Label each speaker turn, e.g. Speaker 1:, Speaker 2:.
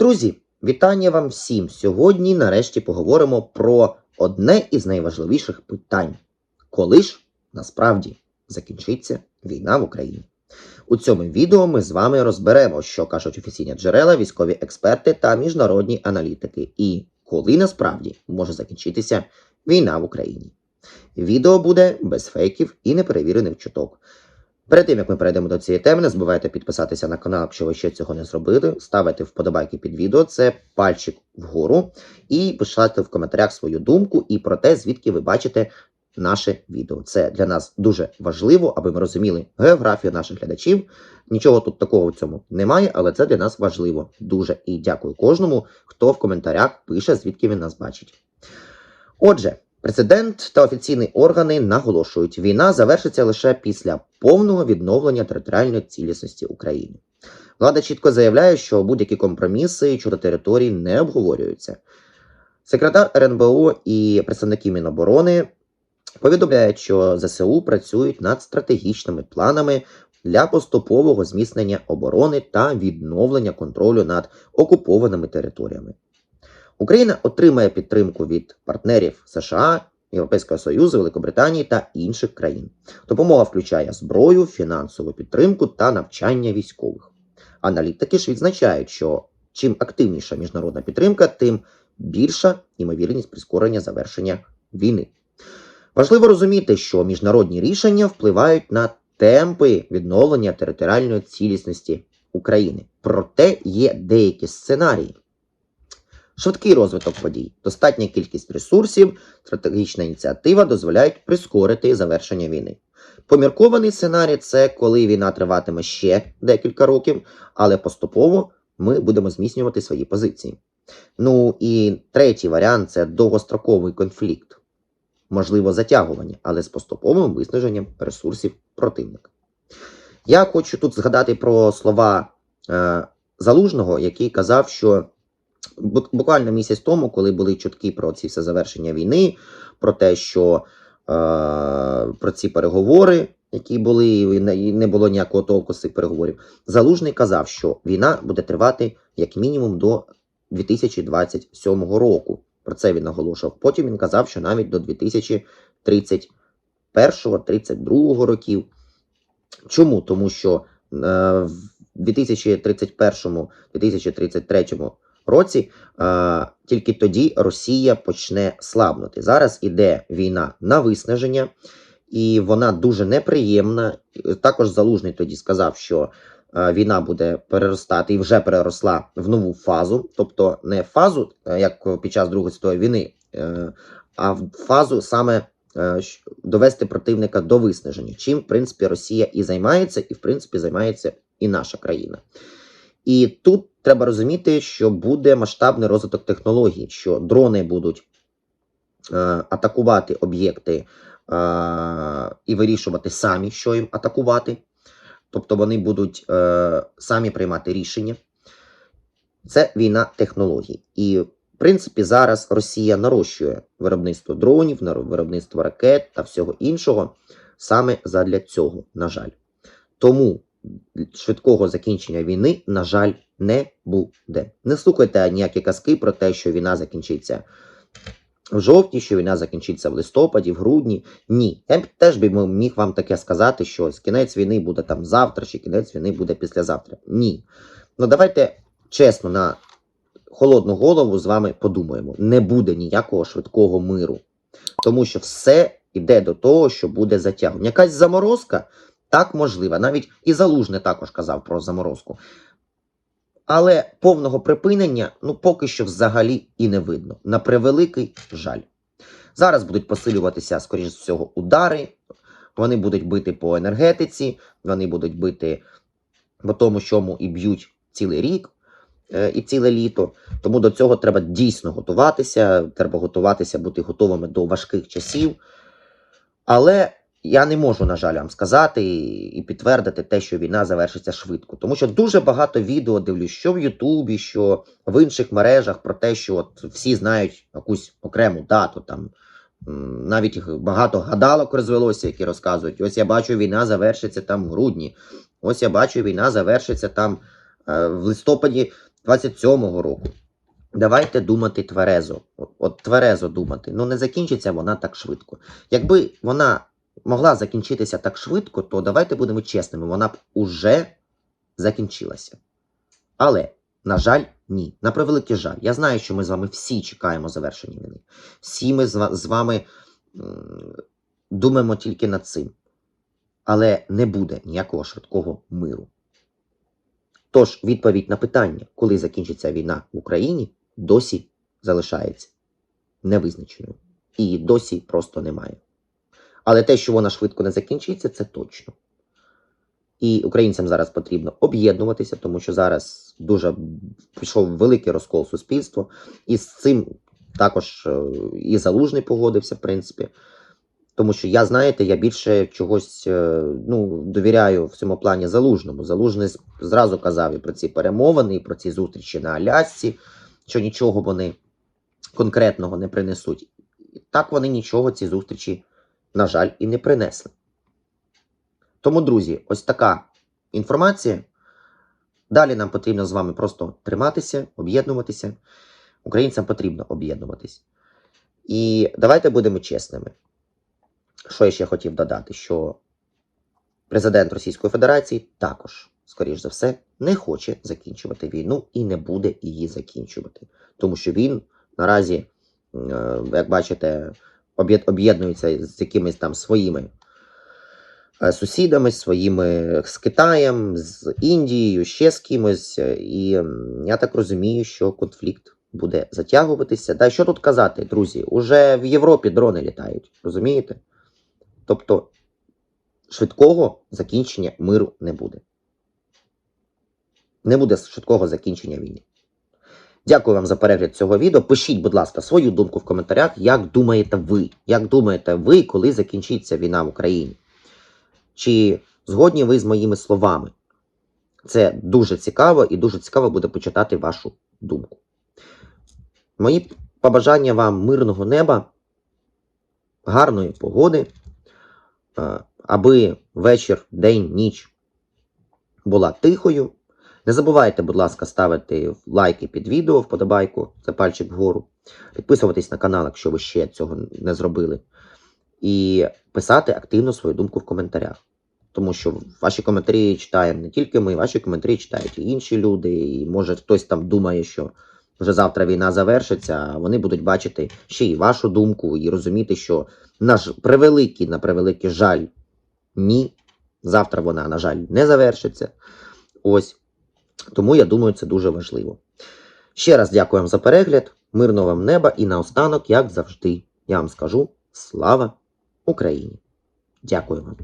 Speaker 1: Друзі, вітання вам всім! Сьогодні нарешті поговоримо про одне із найважливіших питань: коли ж насправді закінчиться війна в Україні? У цьому відео ми з вами розберемо, що кажуть офіційні джерела, військові експерти та міжнародні аналітики, і коли насправді може закінчитися війна в Україні. Відео буде без фейків і неперевірених чуток. Перед тим як ми перейдемо до цієї теми, не забувайте підписатися на канал, якщо ви ще цього не зробили. Ставити вподобайки під відео, це пальчик вгору, і пишайте в коментарях свою думку і про те, звідки ви бачите наше відео. Це для нас дуже важливо, аби ми розуміли географію наших глядачів. Нічого тут такого в цьому немає, але це для нас важливо. Дуже і дякую кожному, хто в коментарях пише, звідки він нас бачить. Отже. Президент та офіційні органи наголошують, війна завершиться лише після повного відновлення територіальної цілісності України. Влада чітко заявляє, що будь-які компроміси щодо територій не обговорюються. Секретар РНБО і представники Міноборони повідомляють, що ЗСУ працюють над стратегічними планами для поступового зміцнення оборони та відновлення контролю над окупованими територіями. Україна отримає підтримку від партнерів США, Європейського Союзу, Великобританії та інших країн. Допомога включає зброю, фінансову підтримку та навчання військових. Аналітики ж відзначають, що чим активніша міжнародна підтримка, тим більша ймовірність прискорення завершення війни. Важливо розуміти, що міжнародні рішення впливають на темпи відновлення територіальної цілісності України. Проте є деякі сценарії. Швидкий розвиток подій, достатня кількість ресурсів, стратегічна ініціатива дозволяють прискорити завершення війни. Поміркований сценарій це коли війна триватиме ще декілька років, але поступово ми будемо зміцнювати свої позиції. Ну і третій варіант це довгостроковий конфлікт, можливо, затягування, але з поступовим виснаженням ресурсів противника. Я хочу тут згадати про слова е, Залужного, який казав, що буквально місяць тому, коли були чутки про ці все завершення війни, про те, що е, про ці переговори, які були, і не було ніякого толку з цих переговорів, Залужний казав, що війна буде тривати як мінімум до 2027 року. Про це він наголошував. Потім він казав, що навіть до 2031-32 років. Чому? Тому що е, в 2031-2033 році, е, тільки тоді Росія почне слабнути. Зараз іде війна на виснаження, і вона дуже неприємна. Також Залужний тоді сказав, що е, війна буде переростати і вже переросла в нову фазу, тобто не фазу, як під час Другої світової війни, е, а в фазу саме. Довести противника до виснаження, чим в принципі Росія і займається, і в принципі займається і наша країна. І тут треба розуміти, що буде масштабний розвиток технологій, що дрони будуть е, атакувати об'єкти е, і вирішувати самі, що їм атакувати. Тобто вони будуть е, самі приймати рішення. Це війна технологій. І, в принципі, зараз Росія нарощує виробництво дронів, виробництво ракет та всього іншого саме задля цього, на жаль. Тому швидкого закінчення війни, на жаль, не буде. Не слухайте ніякі казки про те, що війна закінчиться в жовтні, що війна закінчиться в листопаді, в грудні. Ні. Я теж би міг вам таке сказати, що кінець війни буде там завтра, чи кінець війни буде післязавтра. Ні. Ну давайте чесно, на холодну голову з вами подумаємо: не буде ніякого швидкого миру. Тому що все йде до того, що буде затягнення. Якась заморозка. Так, можливо. Навіть і Залужний також казав про заморозку. Але повного припинення ну, поки що взагалі і не видно. На превеликий жаль. Зараз будуть посилюватися, скоріш всього, удари. Вони будуть бити по енергетиці, вони будуть бити по тому, чому і б'ють цілий рік е, і ціле літо. Тому до цього треба дійсно готуватися. Треба готуватися, бути готовими до важких часів. Але я не можу, на жаль, вам сказати і підтвердити те, що війна завершиться швидко. Тому що дуже багато відео дивлюсь, що в Ютубі, що в інших мережах про те, що от всі знають якусь окрему дату. там. Навіть багато гадалок розвелося, які розказують: ось я бачу, війна завершиться там в грудні. Ось я бачу, війна завершиться там е, в листопаді 27-го року. Давайте думати тверезо. От, от тверезо думати. Ну не закінчиться вона так швидко. Якби вона могла закінчитися так швидко, то давайте будемо чесними, вона б уже закінчилася. Але, на жаль, ні. На превеликий жаль. Я знаю, що ми з вами всі чекаємо завершення війни. Всі ми з вами думаємо тільки над цим. Але не буде ніякого швидкого миру. Тож, відповідь на питання, коли закінчиться війна в Україні, досі залишається невизначеною. І досі просто немає. Але те, що вона швидко не закінчиться, це точно. І українцям зараз потрібно об'єднуватися, тому що зараз дуже пішов великий розкол суспільства, і з цим також е, і залужний погодився, в принципі. Тому що я, знаєте, я більше чогось е, ну, довіряю в цьому плані залужному. Залужний зразу казав і про ці перемовини, і про ці зустрічі на Алясці, що нічого вони конкретного не принесуть. Так вони нічого ці зустрічі, на жаль, і не принесли. Тому, друзі, ось така інформація. Далі нам потрібно з вами просто триматися, об'єднуватися. Українцям потрібно об'єднуватись. І давайте будемо чесними. Що я ще хотів додати, що президент Російської Федерації також, скоріш за все, не хоче закінчувати війну і не буде її закінчувати. Тому що він наразі, е, як бачите, об'єд- об'єднується з якимись там своїми е, сусідами, своїми з Китаєм, з Індією, ще з кимось. І я так розумію, що конфлікт буде затягуватися. Та що тут казати, друзі? Уже в Європі дрони літають, розумієте? Тобто швидкого закінчення миру не буде. Не буде швидкого закінчення війни. Дякую вам за перегляд цього відео. Пишіть, будь ласка, свою думку в коментарях, як думаєте ви? Як думаєте ви, коли закінчиться війна в Україні? Чи згодні ви з моїми словами? Це дуже цікаво і дуже цікаво буде почитати вашу думку. Мої побажання вам мирного неба, гарної погоди, е, аби вечір, день, ніч була тихою. Не забувайте, будь ласка, ставити лайки під відео, вподобайку, це пальчик вгору. Підписуватись на канал, якщо ви ще цього не зробили. І писати активно свою думку в коментарях. Тому що ваші коментарі читаємо не тільки ми, ваші коментарі читають і інші люди. І може хтось там думає, що вже завтра війна завершиться, а вони будуть бачити ще й вашу думку і розуміти, що наш превеликий, на превеликий жаль, ні. Завтра вона, на жаль, не завершиться. Ось. Тому я думаю, це дуже важливо. Ще раз дякую вам за перегляд, мирного вам неба і наостанок, як завжди, я вам скажу слава Україні! Дякую вам.